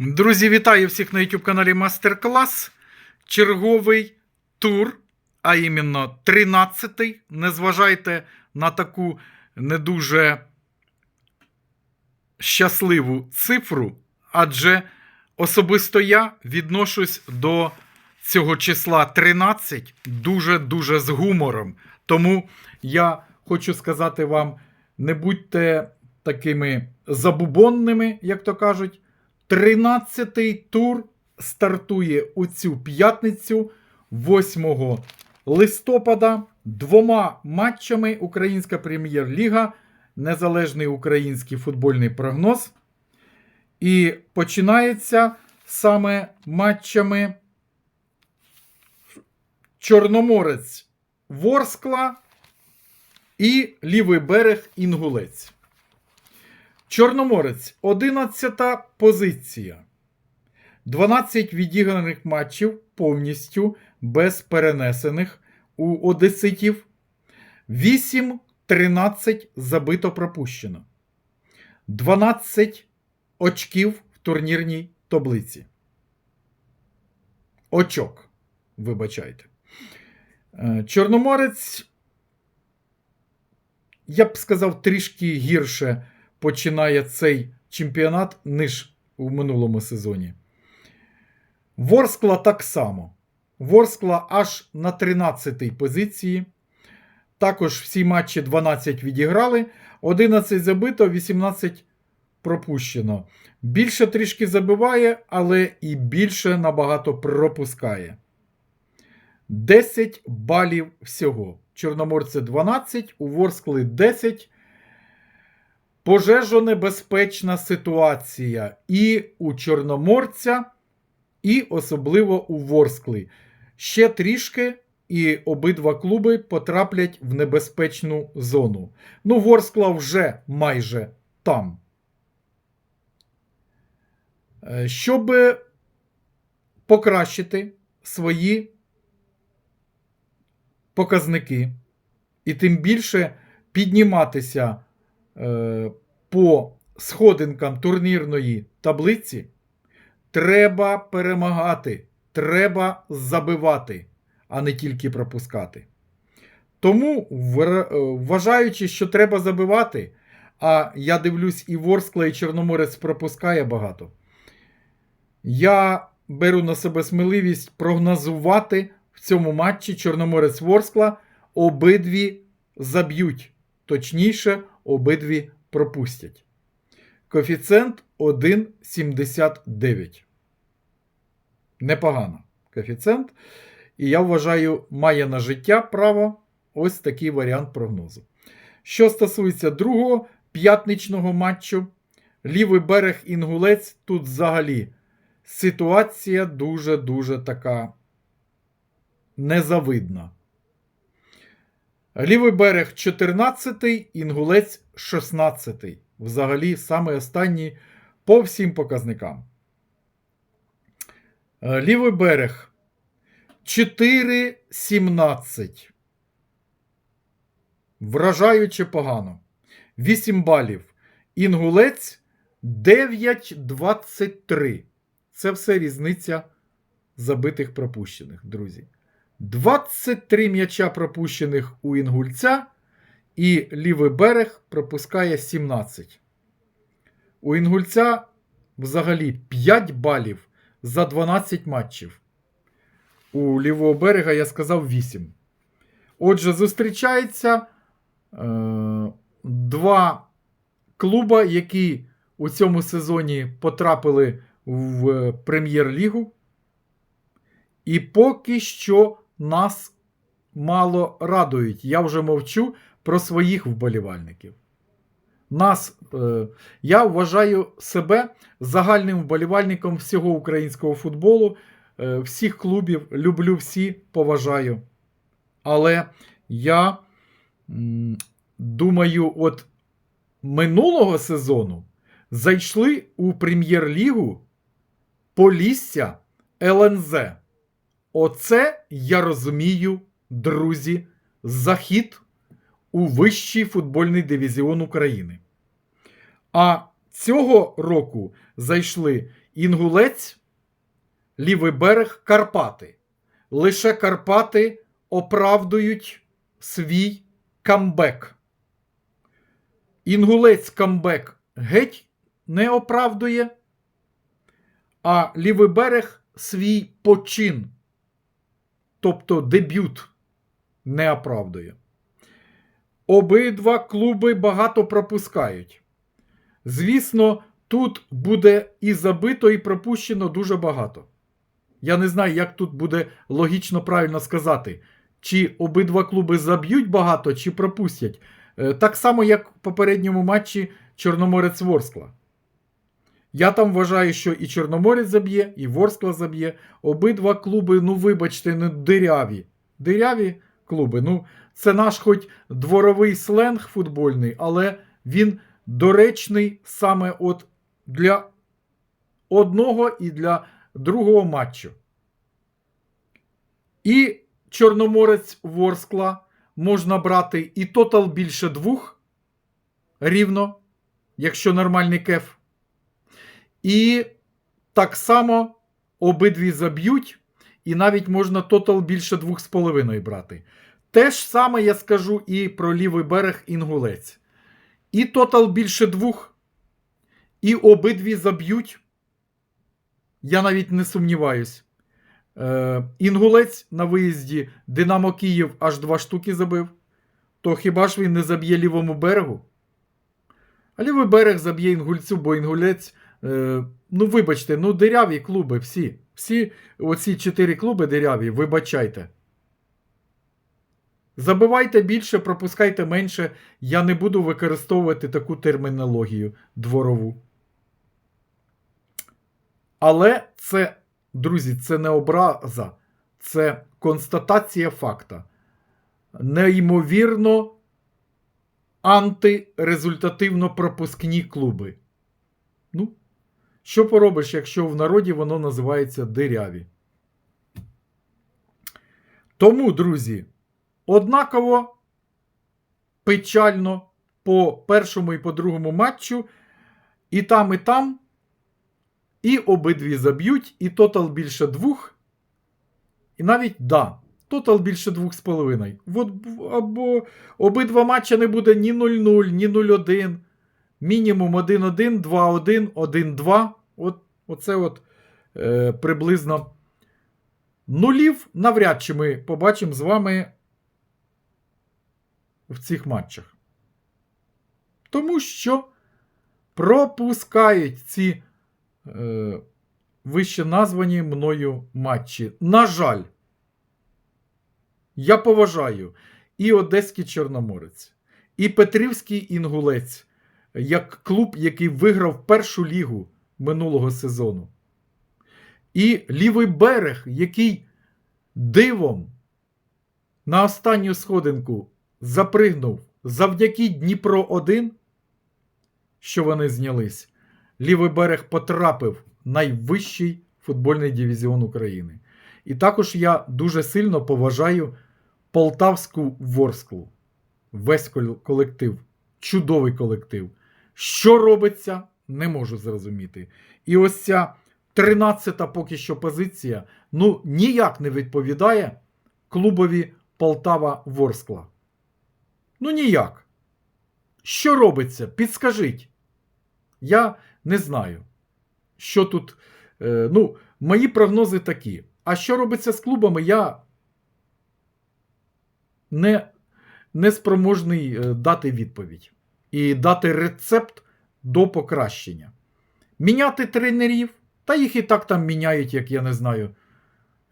Друзі, вітаю всіх на YouTube каналі Мастер Клас. Черговий тур, а іменно 13-й. Не зважайте на таку не дуже щасливу цифру, адже особисто я відношусь до цього числа 13 дуже-дуже з гумором. Тому я хочу сказати вам: не будьте такими забубонними, як то кажуть. 13-й тур стартує у цю п'ятницю 8 листопада двома матчами Українська прем'єр-ліга, Незалежний український футбольний прогноз. І починається саме матчами Чорноморець Ворскла і лівий берег Інгулець. Чорноморець 11 позиція. 12 відіграних матчів повністю без перенесених у одеситів. 8-13 забито пропущено. 12 очків в турнірній таблиці. Очок. Вибачайте. Е, Чорноморець, я б сказав, трішки гірше починає цей чемпіонат, ніж у минулому сезоні. Ворскла так само. Ворскла аж на 13-й позиції. Також всі матчі 12 відіграли, 11 забито, 18 пропущено. Більше трішки забиває, але і більше набагато пропускає. 10 балів всього. Чорноморце 12, у Ворскли 10. Пожежонебезпечна ситуація і у Чорноморця, і особливо у Ворскли. Ще трішки, і обидва клуби потраплять в небезпечну зону. Ну, Ворскла вже майже там. Е, Щоб покращити свої показники, і тим більше підніматися по сходинкам турнірної таблиці, треба перемагати, треба забивати, а не тільки пропускати. Тому, вважаючи, що треба забивати, а я дивлюсь, і Ворскла, і Чорноморець пропускає багато. Я беру на себе сміливість прогнозувати в цьому матчі Чорноморець Ворскла обидві заб'ють. Точніше, обидві пропустять. Коефіцієнт 1,79. Непогано. Коефіцієнт. І я вважаю, має на життя право ось такий варіант прогнозу. Що стосується другого п'ятничного матчу, лівий берег Інгулець тут взагалі ситуація дуже-дуже така незавидна. Лівий берег 14, Інгулець 16. Взагалі, саме останній по всім показникам. Е, Лівий берег 4,17. Вражаюче погано. 8 балів. Інгулець 9,23. Це все різниця забитих пропущених, друзі. 23 м'яча пропущених у Інгульця, і лівий берег пропускає 17. У Інгульця взагалі 5 балів за 12 матчів. У лівого берега я сказав 8. Отже, зустрічаються е, два клуба, які у цьому сезоні потрапили в прем'єр-лігу. І поки що нас мало радують. Я вже мовчу про своїх вболівальників. Нас, е, я вважаю себе загальним вболівальником всього українського футболу, е, всіх клубів, люблю всі, поважаю. Але я м, думаю, от минулого сезону зайшли у прем'єр-лігу Полісся ЛНЗ. Оце я розумію, друзі, захід у вищий футбольний дивізіон України. А цього року зайшли Інгулець, лівий берег, Карпати. Лише Карпати оправдують свій камбек. Інгулець камбек геть не оправдує, а лівий берег свій почин, тобто дебют, не оправдує. Обидва клуби багато пропускають. Звісно, тут буде і забито, і пропущено дуже багато. Я не знаю, як тут буде логічно правильно сказати, чи обидва клуби заб'ють багато, чи пропустять. Е, Так само, як в попередньому матчі Чорноморець Ворскла. Я там вважаю, що і Чорноморець заб'є, і Ворскла заб'є. Обидва клуби, ну вибачте, не диряві. Диряві клуби. Ну, це наш хоч дворовий сленг футбольний, але він доречний саме от для одного і для другого матчу. І Чорноморець Ворскла можна брати і тотал більше двох рівно, якщо нормальний кеф. І так само обидві заб'ють, і навіть можна тотал більше 2,5 брати. Те ж саме я скажу і про лівий берег Інгулець. І тотал більше двох, і обидві заб'ють. Я навіть не сумніваюсь. Е, Інгулець на виїзді Динамо Київ аж два штуки забив. То хіба ж він не заб'є лівому берегу? А лівий берег заб'є інгульцю, бо інгулець. Е, ну, вибачте, ну диряві клуби всі. Всі оці чотири клуби диряві, вибачайте. Забивайте більше, пропускайте менше. Я не буду використовувати таку термінологію дворову. Але це, друзі, це не образа, це констатація факта. Неймовірно антирезультативно пропускні клуби. Ну, що поробиш, якщо в народі воно називається диряві? Тому, друзі, однаково печально по першому і по другому матчу. І там, і там. І обидві заб'ють, і тотал більше двох. І навіть да, тотал більше двох з половиною. От, або обидва матча не буде ні 0-0, ні 0-1. Мінімум 1-1, 2-1, 1-2. От, Оце от е, приблизно нулів навряд чи ми побачимо з вами в цих матчах. Тому що пропускають ці е, вище названі мною матчі. На жаль, я поважаю і Одеський Чорноморець, і Петрівський Інгулець як клуб, який виграв першу лігу минулого сезону. І лівий берег, який дивом на останню сходинку запригнув завдяки Дніпро 1, що вони знялись, лівий берег потрапив в найвищий футбольний дивізіон України. І також я дуже сильно поважаю Полтавську Ворсклу. Весь колектив, чудовий колектив. Що робиться, не можу зрозуміти. І ось ця 13-та поки що позиція ну ніяк не відповідає клубові Полтава Ворскла. Ну ніяк. Що робиться? Підскажіть. Я не знаю. Що тут. Е, ну, мої прогнози такі. А що робиться з клубами, я не, не спроможний е, дати відповідь і дати рецепт до покращення. Міняти тренерів, та їх і так там міняють, як я не знаю,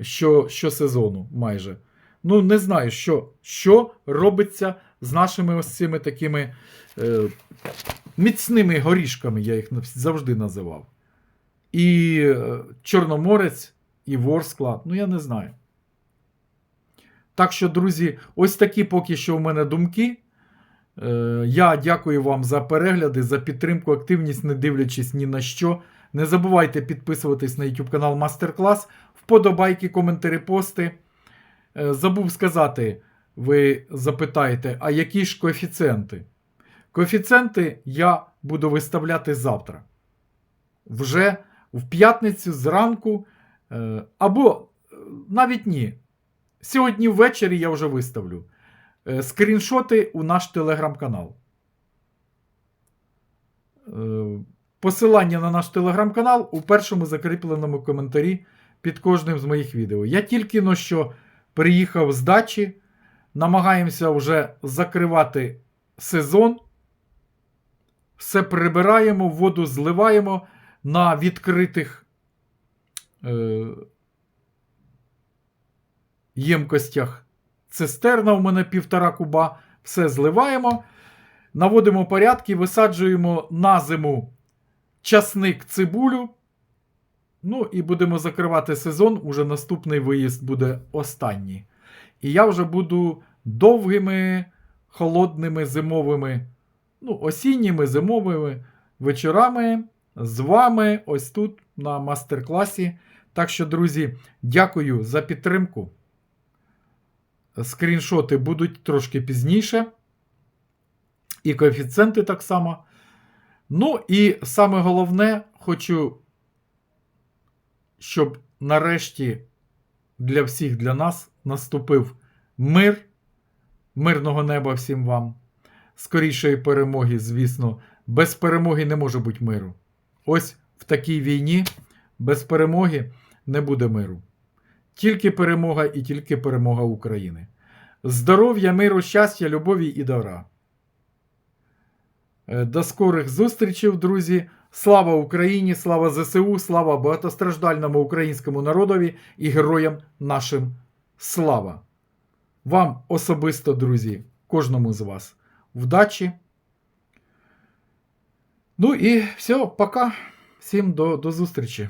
що, що сезону майже. Ну, не знаю, що що робиться з нашими ось цими такими е, міцними горішками, я їх завжди називав. І е, Чорноморець, і Ворскла, ну я не знаю. Так що, друзі, ось такі поки що у мене думки. Е, я дякую вам за перегляди, за підтримку, активність, не дивлячись ні на що. Не забувайте підписуватись на YouTube канал Мастер Клас, вподобайки, коментарі, пости. Е, забув сказати, ви запитаєте, а які ж коефіцієнти? Коефіцієнти я буду виставляти завтра. Вже в п'ятницю зранку, е, або навіть ні. Сьогодні ввечері я вже виставлю скріншоти у наш телеграм-канал. Е, Посилання на наш телеграм-канал у першому закріпленому коментарі під кожним з моїх відео. Я тільки но що приїхав з дачі, намагаємося вже закривати сезон. Все прибираємо, воду зливаємо на відкритих е, ємкостях. Цистерна у мене півтора куба. Все зливаємо, наводимо порядки, висаджуємо на зиму часник цибулю. Ну і будемо закривати сезон. Уже наступний виїзд буде останній. І я вже буду довгими, холодними зимовими, ну, осінніми зимовими вечорами з вами ось тут на мастер-класі. Так що, друзі, дякую за підтримку. Скріншоти будуть трошки пізніше. І коефіцієнти так само. Ну і саме головне, хочу, щоб нарешті для всіх для нас наступив мир, мирного неба всім вам. Скорішої перемоги, звісно, без перемоги не може бути миру. Ось в такій війні без перемоги не буде миру. Тільки перемога і тільки перемога України. Здоров'я, миру, щастя, любові і добра. Е, До скорих зустрічей, друзі. Слава Україні, слава ЗСУ, слава багатостраждальному українському народові і героям нашим слава. Вам особисто, друзі, кожному з вас вдачі. Ну і все, пока. Всім до, до зустрічі.